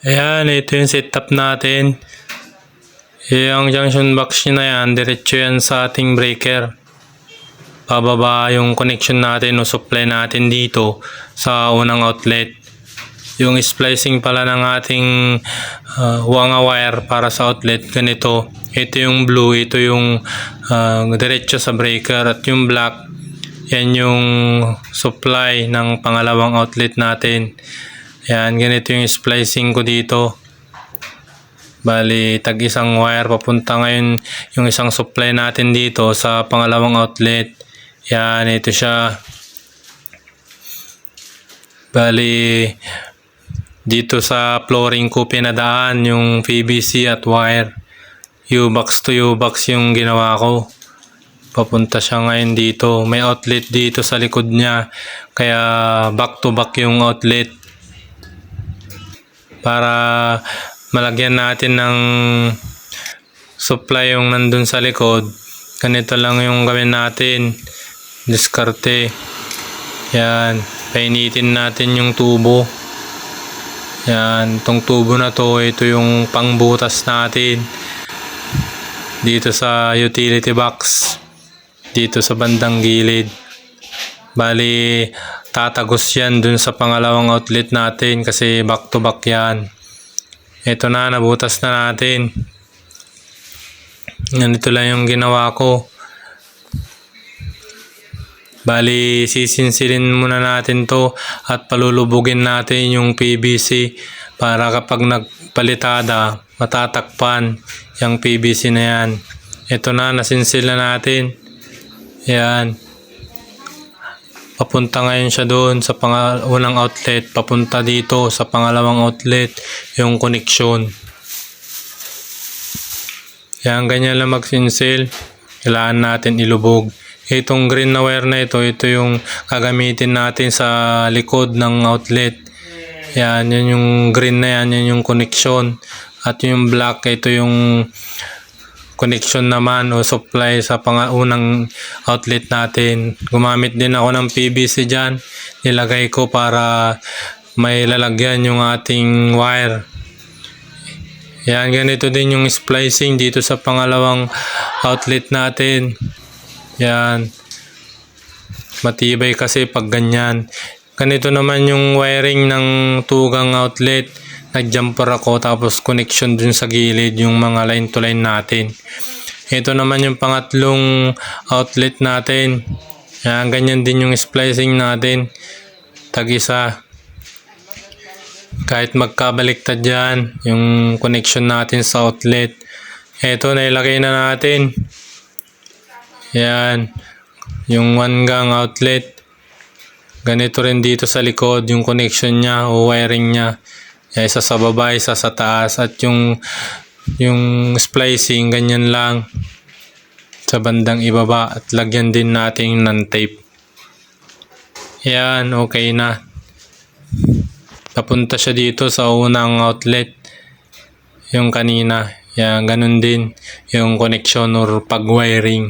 Ayan, ito yung setup natin. Yung junction box na yan, diretso yan sa ating breaker. Pababa yung connection natin o supply natin dito sa unang outlet. Yung splicing pala ng ating uh, wanga wire para sa outlet, ganito. Ito yung blue, ito yung uh, diretso sa breaker at yung black, yan yung supply ng pangalawang outlet natin. Yan, ganito yung splicing ko dito. Bali, tag isang wire papunta ngayon yung isang supply natin dito sa pangalawang outlet. Yan, ito siya. Bali, dito sa flooring ko pinadaan yung PVC at wire. U-box to U-box yung ginawa ko. Papunta siya ngayon dito. May outlet dito sa likod niya. Kaya back to back yung outlet para malagyan natin ng supply yung nandun sa likod. Ganito lang yung gawin natin. Diskarte. Yan. Painitin natin yung tubo. Yan. Itong tubo na to, ito yung pangbutas natin. Dito sa utility box. Dito sa bandang gilid. Bali, tatagos yan dun sa pangalawang outlet natin kasi back to back yan. Ito na, nabutas na natin. Ganito lang yung ginawa ko. Bali, sisinsilin muna natin to at palulubugin natin yung PVC para kapag nagpalitada, matatakpan yung PVC na yan. Ito na, nasinsil na natin. Yan. Papunta ngayon siya doon sa unang outlet, papunta dito sa pangalawang outlet, yung connection. Yan, ganyan lang magsinsil. Kailangan natin ilubog. Itong green na wire na ito, ito yung gagamitin natin sa likod ng outlet. Yan, yan yung green na yan, yan yung connection. At yung black, ito yung connection naman o supply sa pangunang outlet natin. Gumamit din ako ng PVC dyan. Nilagay ko para may lalagyan yung ating wire. Yan, ganito din yung splicing dito sa pangalawang outlet natin. Yan. Matibay kasi pag ganyan. Ganito naman yung wiring ng tugang outlet. Nag-jumper ako tapos connection dun sa gilid yung mga line to line natin. Ito naman yung pangatlong outlet natin. Yan, ganyan din yung splicing natin. Tag-isa. Kahit magkabaliktad yan, yung connection natin sa outlet. Ito, nailagay na natin. Yan. Yung one gang outlet. Ganito rin dito sa likod yung connection niya o wiring niya. Isa sa baba, isa sa taas. At yung yung splicing, ganyan lang. Sa bandang ibaba. At lagyan din natin ng tape. Yan, okay na. Papunta siya dito sa unang outlet. Yung kanina. Yan, ganun din yung connection or pag-wiring.